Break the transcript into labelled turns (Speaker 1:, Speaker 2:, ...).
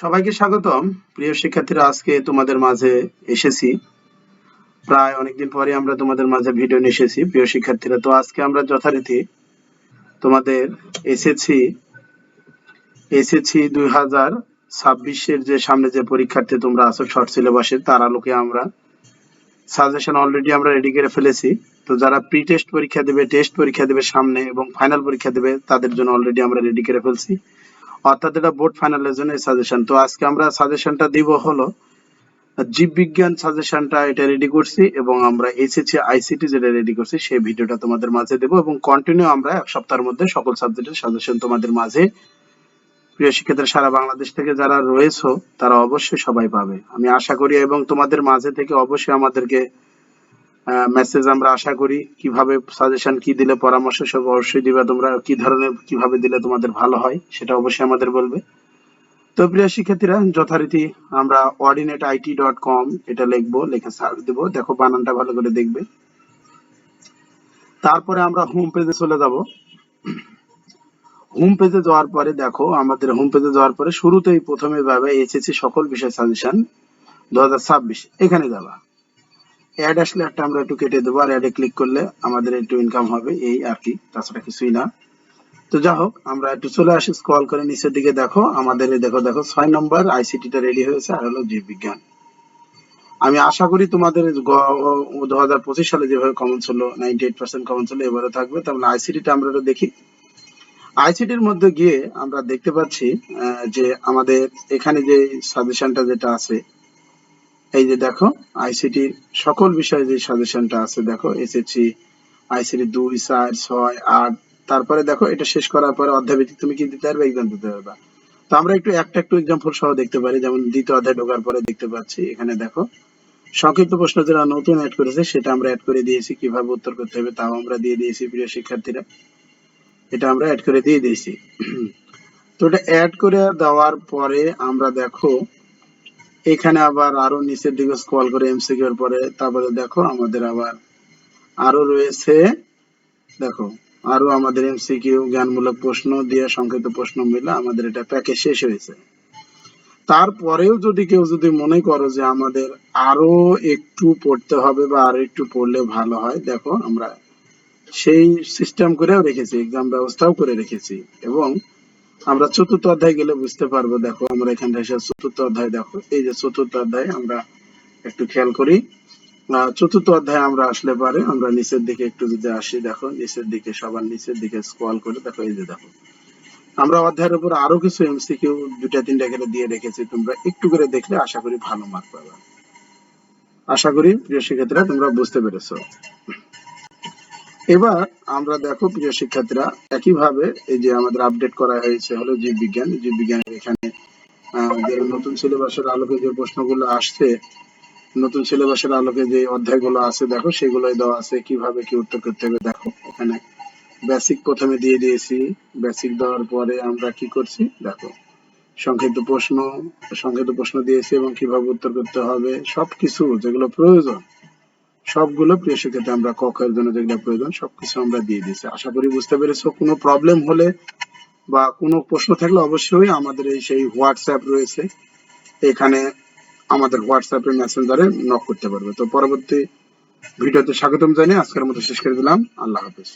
Speaker 1: সবাইকে স্বাগতম। প্রিয় শিক্ষার্থীরা, আজকে তোমাদের মাঝে এসেছি। প্রায় অনেকদিন পরে আমরা তোমাদের মাঝে ভিডিও নিয়ে এসেছি, প্রিয় শিক্ষার্থীরা। তো আজকে আমরা যথারীতি তোমাদের এসেছি এসেছি দুই হাজার ছাব্বিশের যে সামনে যে পরীক্ষার্থী তোমরা আছো শর্ট সিলেবাসে তার আলোকে আমরা সাজেশন অলরেডি আমরা রেডি করে ফেলেছি। তো যারা প্রি টেস্ট পরীক্ষা দেবে টেস্ট পরীক্ষা দেবে সামনে এবং ফাইনাল পরীক্ষা দেবে, তাদের জন্য অলরেডি আমরা রেডি করে ফেলছি। অর্থাৎ এটা বোর্ড ফাইনালের জন্য সাজেশন তো আজকে আমরা সাজেশনটা দিব হলো সাজেশনটা এটা রেডি করছি এবং আমরা এসএসসি আইসিটি যেটা রেডি করছি সেই ভিডিওটা তোমাদের মাঝে দেবো এবং কন্টিনিউ আমরা এক সপ্তাহের মধ্যে সকল সাবজেক্টের সাজেশন তোমাদের মাঝে। প্রিয় শিক্ষার্থীরা, সারা বাংলাদেশ থেকে যারা রয়েছে, তারা অবশ্যই সবাই পাবে। আমি আশা করি এবং তোমাদের মাঝে থেকে অবশ্যই আমাদেরকে মেসেজ আমরা আশা করি কীভাবে সাজেশন কি দিলে পরামর্শ সব অবশ্যই দিবে, তোমরা কি ধরনের, কীভাবে দিলে তোমাদের ভালো হয়, সেটা অবশ্যই আমাদের বলবে। তো প্রিয় শিক্ষার্থীরা, যথারীতি আমরা অর্ডিনেট আইটি ডট কম এটা লিখব, লিখে সার্চ দেবো, দেখো বানানটা ভালো করে দেখবে। তারপরে আমরা হোম পেজে চলে যাব। হোম পেজে যাওয়ার পরে দেখো, আমাদের হোম পেজে যাওয়ার পরে শুরুতেই প্রথমে পাবে এসএসসি সকল বিষয় সাজেশন দু হাজার ছাব্বিশ, এখানে যাবা। অ্যাড আসলে একটা আমরা একটু কেটে দেবো, আর অ্যাডে ক্লিক করলে আমাদের একটু ইনকাম হবে, এই আর কি। তাছাড়া কিছুই না। তো যা হোক, আমরা একটু চলে আসি স্ক্রল করে নিচের দিকে দেখো। আমাদের দেখো দেখো, ছয় নম্বর আইসিটিটা রেডি হয়েছে, আর হলো জীববিজ্ঞান। আমি আশা করি তোমাদের দু হাজার পঁচিশ সালে যেভাবে কমন ছিল নাইনটি এইট পার্সেন্ট কমন ছিল এবারে থাকবে। তাহলে আইসিটিটা আমরা দেখি। আইসিটির মধ্যে গিয়ে আমরা দেখতে পাচ্ছি যে আমাদের এখানে যে সাজেশনটা যেটা আছে এই যে দেখো আইসিটি সকল বিষয়ে যে সাজেশনটা আছে, দেখো এসএসসি আইসিটি দুই, চার, ছয়, আট, তারপরে দেখো, এটা শেষ করার পরে অধ্যায় তুমি কি দিতে পারবে এক্সাম দিতে পারবে। তো আমরা একটু একটা একটু এক্সাম্পল সহ দেখতে পারি, যেমন দ্বিতীয় অধ্যায় ঢোকার পরে দেখতে পাচ্ছি, এখানে দেখো, সংক্ষিপ্ত প্রশ্ন যারা নতুন অ্যাড করেছে, সেটা আমরা অ্যাড করে দিয়েছি, কীভাবে উত্তর করতে হবে তাও আমরা দিয়ে দিয়েছি, প্রিয় শিক্ষার্থীরা। এটা আমরা অ্যাড করে দিয়ে দিয়েছি। তো এটা অ্যাড করে দেওয়ার পরে আমরা দেখো এখানে আবার আরও নিচের দিকে স্ক্রল করে এমসিকিউ এর পরে তারপরে দেখো আমাদের আবার আরও রয়েছে, দেখো, আরও আমাদের এমসিকিউ জ্ঞানমূলক প্রশ্ন দিয়ে সংক্ষিপ্ত প্রশ্ন মিলে আমাদের এটা প্যাকেজ শেষ হয়েছে। তারপরেও যদি কেউ যদি মনে করো যে আমাদের আরও একটু পড়তে হবে বা আরও একটু পড়লে ভালো হয়, দেখো আমরা সেই সিস্টেম করেও রেখেছি এক্সাম ব্যবস্থাও করে রেখেছি এবং আমরা চতুর্থ অধ্যায় গেলে বুঝতে পারব, দেখো আমরা এখানে এসে চতুর্থ অধ্যায় দেখো। এই যে চতুর্থ অধ্যায় আমরা একটু খেয়াল করি। চতুর্থ অধ্যায় আমরা আসলে পারে, আমরা নিচের দিকে একটু যদি আসি, দেখো, নিচের দিকে, সবার নিচের দিকে স্ক্রল করে দেখো, এই যে দেখো। আমরা অধ্যায়ের উপর আরও কিছু এমসিকিউ দুটা তিনটা করে দিয়ে রেখেছি, তোমরা একটু করে দেখলে আশা করি ভালো মার্ক পাবে। আশা করি প্রিয় শিক্ষার্থীরা তোমরা বুঝতে পেরেছ। এবার আমরা দেখো প্রিয় শিক্ষার্থীরা, একইভাবে এই যে আমাদের আপডেট করা হয়েছে হলো জীববিজ্ঞান। জীববিজ্ঞানের এখানে নতুন সিলেবাসের আলোকে যে প্রশ্নগুলো আসছে, নতুন সিলেবাসের আলোকে যে অধ্যায়গুলো আছে, দেখো সেগুলোই দেওয়া আছে, কীভাবে কি উত্তর করতে হবে, দেখো এখানে। বেসিক প্রথমে দিয়ে দিয়েছি। বেসিক দেওয়ার পরে আমরা কি করছি, দেখো। সংক্ষিপ্ত প্রশ্ন সংক্ষিপ্ত প্রশ্ন দিয়েছি এবং কীভাবে উত্তর করতে হবে, সবকিছু যেগুলো প্রয়োজন সবগুলো প্রিয় শিক্ষার্থী আমরা ককের জন্য যেগুলো প্রয়োজন, সবকিছু আমরা দিয়ে দিয়েছি। আশা করি বুঝতে পেরেছ, কোনো প্রবলেম হলে বা কোনো প্রশ্ন থাকলে অবশ্যই আমাদের এই সেই হোয়াটসঅ্যাপ রয়েছে। এখানে আমাদের হোয়াটসঅ্যাপে মেসেঞ্জারে নক করতে পারবে। তো পরবর্তী ভিডিওতে স্বাগতম জানিয়ে আজকের মতো শেষ করে দিলাম। আল্লাহ হাফিজ।